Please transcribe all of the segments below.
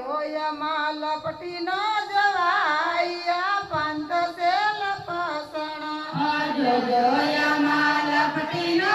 જોયા માલ પટી નો જવાયા પાંત તેલ પાસણા. જોયા માલ પટી નો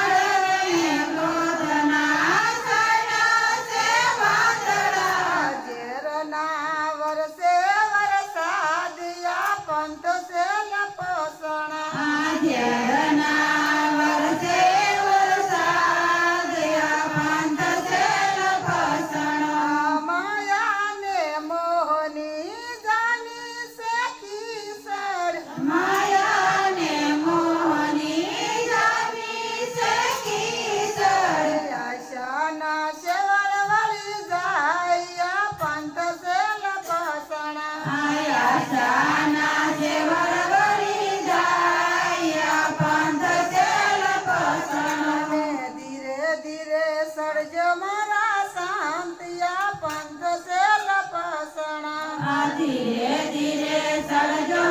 yeah. કરજો શાંતિયા પંથ છે લપસણા ધીરે ધીરે સળજો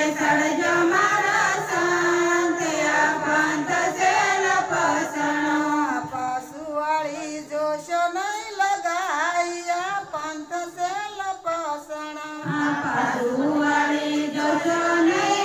પાછું વળી જશો નહીં.